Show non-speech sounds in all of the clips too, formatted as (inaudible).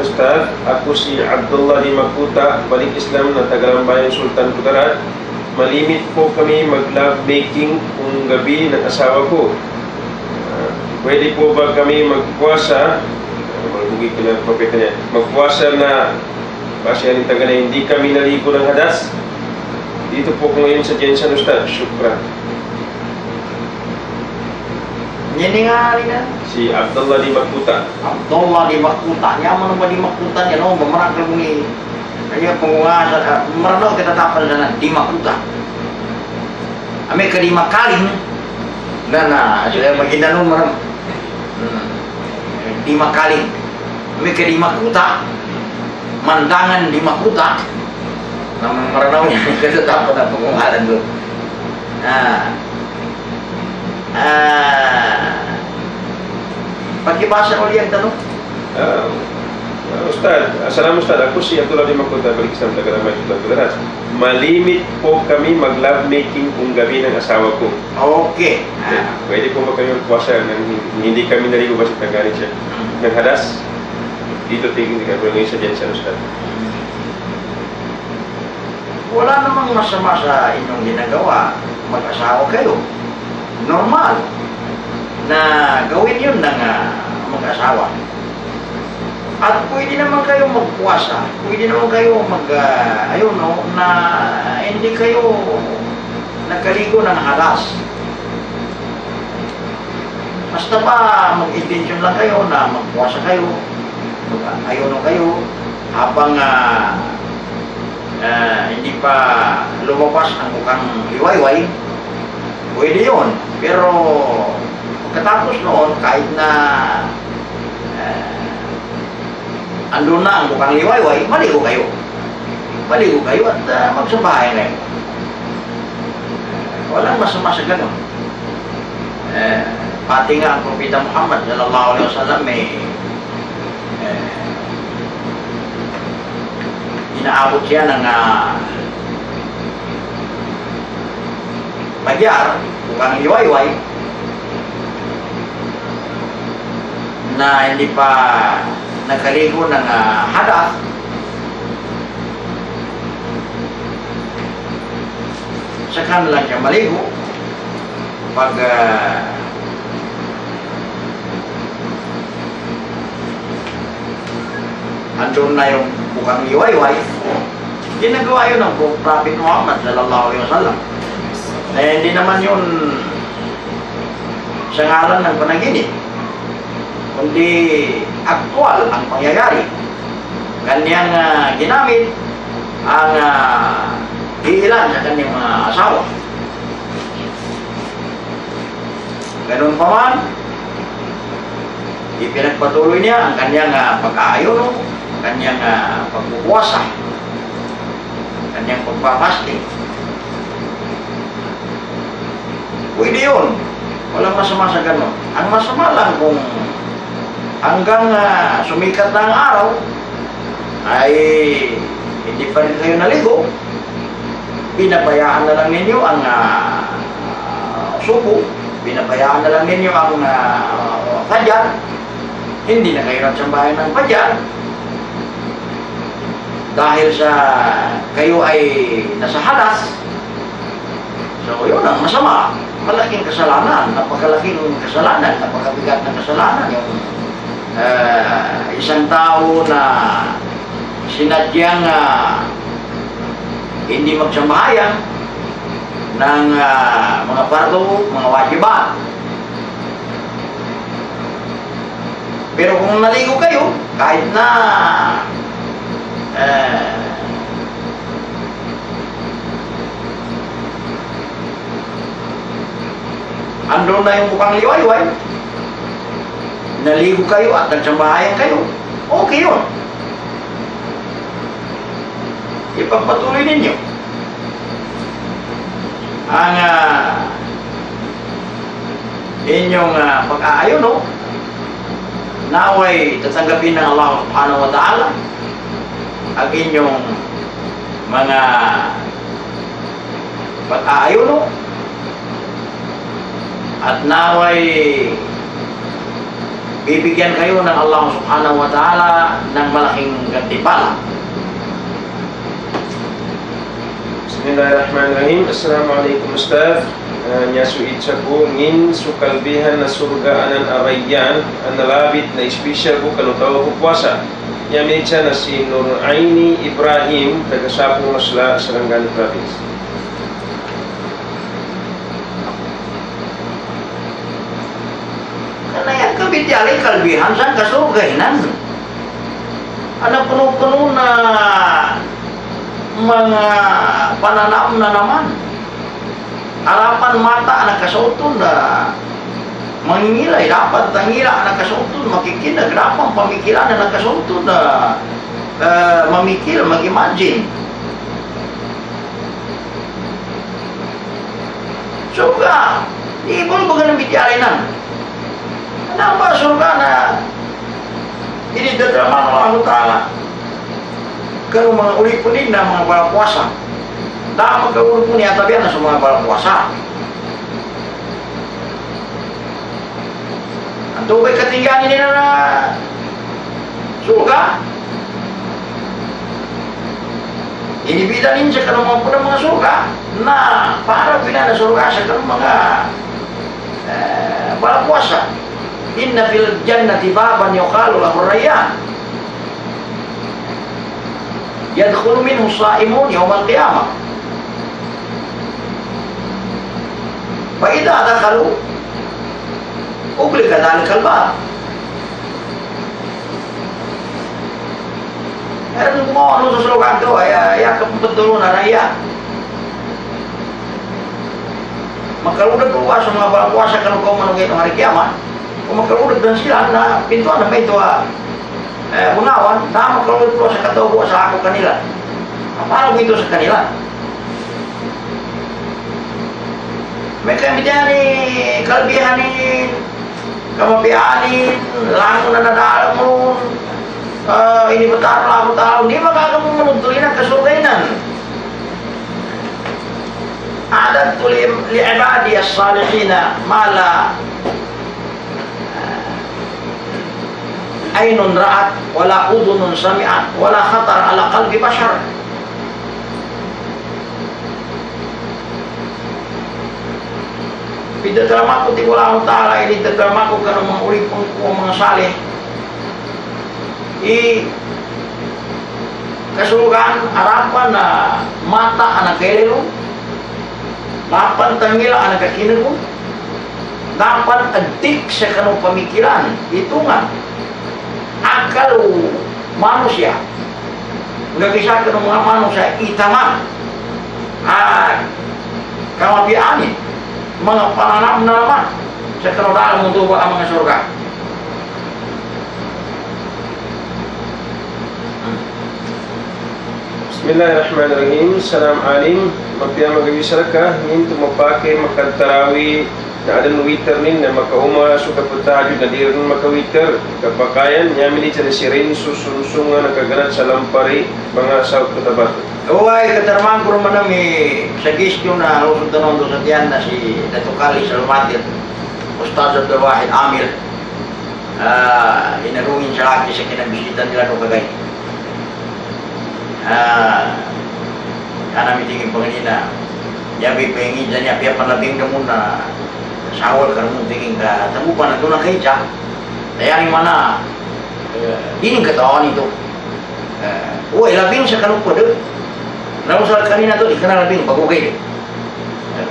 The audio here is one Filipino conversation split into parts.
Ustaz. Ako si Abdullah di Makuta, balik Islam na Tagalambayan Sultan Kudarat. Malimit po kami mag-love making kung gabi ng asawa ko. Ah, pwede po ba kami magpuasa? Uh, Magbugi ko na propeta niya. Magpuasa na Base yan taga hindi kami naligo ng hadas. Dito po ko ngayon sa Jensen Ustaz. Shukran. jenengan ini si Abdullah di Makuta. Abdullah di Makuta. Nyaman apa di Makuta? Ya nomor merak kelungi hanya penguasa eh, merano kita tapal dana di Makuta. Ame ke Makaling. kali. Nah nah sudah iya. baginda nomor. Hmm. Lima kali. Ame ke lima kuta mandangan lima kuta nama meranaunya kita tapal penguasa itu nah. Ah. Pagkibasa ko liyan tanong. Ah, ah, Ustaz, Assalamu Ustaz. Ako si Abdullah di Makuta, balik Islam taga Sultan Kudarat. Malimit po kami mag-love making kung gabi ng asawa ko. Okay. Ah. Pwede po ba kami magpuasa nang hindi kami naligo ba sa tanggalit siya? Ng hadas? Dito tingin ka ngayon sa Jensen Ustaz. Wala namang masama sa inyong ginagawa. Mag-asawa kayo. Normal na gawin yun ng ah, mag-asawa. At pwede naman kayo magpuasa. Pwede naman kayo mag, ah, ayun no, na hindi kayo nagkaligo ng halas. Basta ba mag-intention lang kayo na magpuasa kayo, mag- ayun no kayo, habang ah, ah, hindi pa lumabas ang mukhang liwayway, pwede yun. Pero pagkatapos noon, kahit na uh, andun na ang mukhang liwayway, maligo kayo. Maligo kayo at uh, magsabahay kayo. Walang masama sa ganun. Eh, pati nga ang Propeta Muhammad sallallahu alaihi wasallam may eh, inaabot siya ng uh, pagyar, bukang liwayway, na hindi pa nakaligo ng uh, hadas, saka na lang siya maligo. Pag uh, andun na yung bukang liwayway, ginagawa yun ng Prophet Muhammad sallallahu alaihi wasallam. Eh, hindi naman yun sa ngalan ng panaginip, kundi aktual ang pangyayari. Kanyang ah, ginamit ang uh, iilan sa kanyang mga asawa. Ganun pa man, ipinagpatuloy niya ang kanyang uh, pag-aayon, kanyang uh, pagbubuwasa, kanyang pagpapasting. Pwede yun. Walang masama sa ganun. Ang masama lang kung hanggang ah, sumikat na ang araw, ay hindi pa rin kayo naligo, pinabayaan na lang ninyo ang uh, subo, pinabayaan na lang ninyo ang uh, padyan, hindi na kayo nagsambahan ng padyan, dahil sa kayo ay nasa hadas, so yun ang masama. Malaking kasalanan, napakalaking kasalanan, napakabigat na kasalanan. Yung uh, isang tao na sinadyang uh, hindi magsambahayan ng uh, mga pardo, mga wajibat. Pero kung naligo kayo, kahit na uh, andun na yung mukhang liwayway, naligo kayo at nagsambahayan kayo, okay yun. Ipagpatuloy ninyo ang uh, inyong uh, pag-aayon, no? Naway tatanggapin ng Allah subhanahu wa ta'ala ang inyong mga pag-aayon, no? At naway bibigyan kayo ng Allah subhanahu wa ta'ala ng malaking Tipala. Bismillahirrahmanirrahim. Assalamualaikum Ustaz. Uh, nya suit sa ko ngin sukalbihan na surga anan arayan ang nalabit na espesyal ko kalutaw ko puwasa. Yamin siya na si Nur Aini Ibrahim, taga Sapo Masla, Sarangani Province. dijali kalbihan sang kasugainan ada penuh-penuh na mga pananam na naman harapan mata anak kasutun na mangingilay dapat tangila anak kasutun makikinag dapat pamikiran anak kasutun na uh, eh, mamikir magimagine Suka, ibu baga ng bidyarinan. Kenapa saudara? Ini dermawan Allah Ta'ala. Kalau menguri penindah mengapa puasa. Tak menguri punya tapi anak semua mengapa puasa. Antum ketinggalan ini nana suka. Ini bidan ini sekarang mau pernah menga. Nah, para bidan surga sekarang mengapa eh, puasa. Inna fil jannati baban yuqalu lahu rayyan. Yadkhulu minhu shaimun yawmal qiyamah. Fa idza dakhalu ughliqa dhalika al-bab. Kan mo ano sa slogan to ay yakap betulunan ya. ya Maka udah keluar semua barang puasa kalau kau menunggu hari kiamat kumakalurod lang sila na pintuan na may ito ah, eh, bunawan, na makalurod ko sa katobo sa ako kanila. Paano ko ito sa kanila? May kami dyan ni kalbihanin, kamabihanin, lang na nadaalam mo, uh, eh, inibutaro lang ako tao, hindi makakamunod tuloy ng kasugainan. Adat tulim li ibadi as-salihina mala ainun ra'at wala udunun sami'at wala khatar ala qalbi bashar. Pidadrama ko ti wala akong ta'ala ini dadrama ko kanong mga uri pang ko mga salih i kasulugan harapan na mata anak kelero lapan tangila anak kakinero dapat adik sa kanong pamikiran hitungan akal manusia. Udah bisa ke manusia. Itaman ah kalau bi ani mengapalan nama setelah dalam untuk amanah surga. Bismillahirrahmanirrahim. Salam alim. Mabiyama gabi saraka Nintu mapake makad tarawih. Witer nin na makauma so kapatahyo na di rin makawiter. Kapakayan, yamin ni si Rin susunsunga na kagarat sa lampari mga South Cotabato. Uway, katarman ko naman nami sa gistyo na lusod na nondo sa tiyan na si Dato Kali Salmatir, Ustaz Abdul Wahid Amir. Ah, inarungin sa akin sa kinabisitan nila no kagay. Ah, kanami tingin panganina. Yabi pengi dyan niya, piya panlabing muna. Sawal karena naman tingin ka, tamo pa na doon di mana? kaya Dayari itu. Eh. Wah yun yung katawan nito. Uh, sa. Namun sa Karina doon, dikenal na labing, bagugay doon. Eh.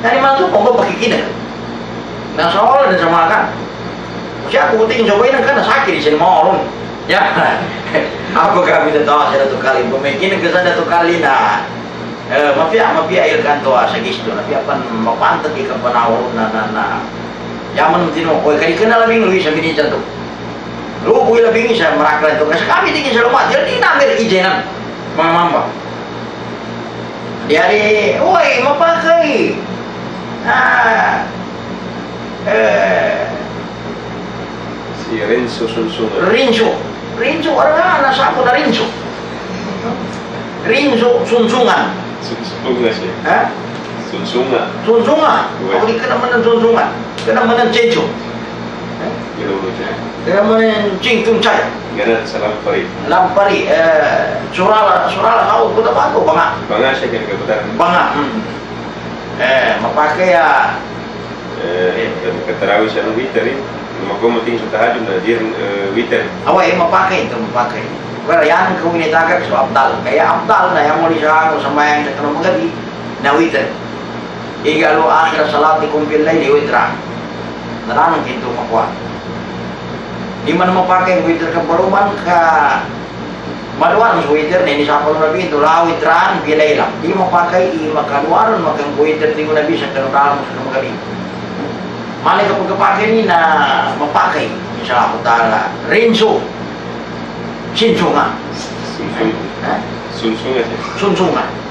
Dari mana tu pokok bagi kita. Nah soal dan sama kan. Mesti aku penting cobain kan sakit di sini mau orang. Ya. (laughs) Apa kami tahu satu kali pemikiran ke sana satu kali nah eh mafiya ilkan to a ah, gisdo na piya pan mapantag ka panawo na na na. Yaman tino ko kay kana labing luis sa binita to lo ko labing isa maraklan to kasi kami tingin sa lumat yun di namin ijenan. Mga mamba diari oy mapakay ah. Eh. Si Renzo Sunsuno rinsu. Renzo orang nasa ako na Renzo Sunsungan. Sunsung lah Syed Ha? Sunsung lah Sunsung lah oh, Kau ni kena menang Sunsung lah Kena menang Jeju Ya Allah Syed Kena menang Jing Tung Chai Kena salam pari. Salam pari Eh Surah lah kau Kuda bangga bangga Bangga Syed kena kena kena Bangga hmm. Eh Mepakai ya? Eh, eh. Kata Rawi Syed Nubi Tari Maka mati Syed Tahajum Awak yang mepakai Itu mepakai yang kaunitaga so abdal. Kaya abdal na yan mo ni ako sa mayang sa kanong magabi na witr igalo akhir salati kong pilay ni witra nalanong kinto makuha di man mapakay witr ka baruman ka maluwaron sa witr na inisa ko nabi? Ito la witran bilay lang di mapakay i makaluwaron makang witr tingo na bisa ka ramo sa kanong magabi malay ka kapakay ni na mapakay inisa ko tala rinso 慎重啊！慎重！重啊！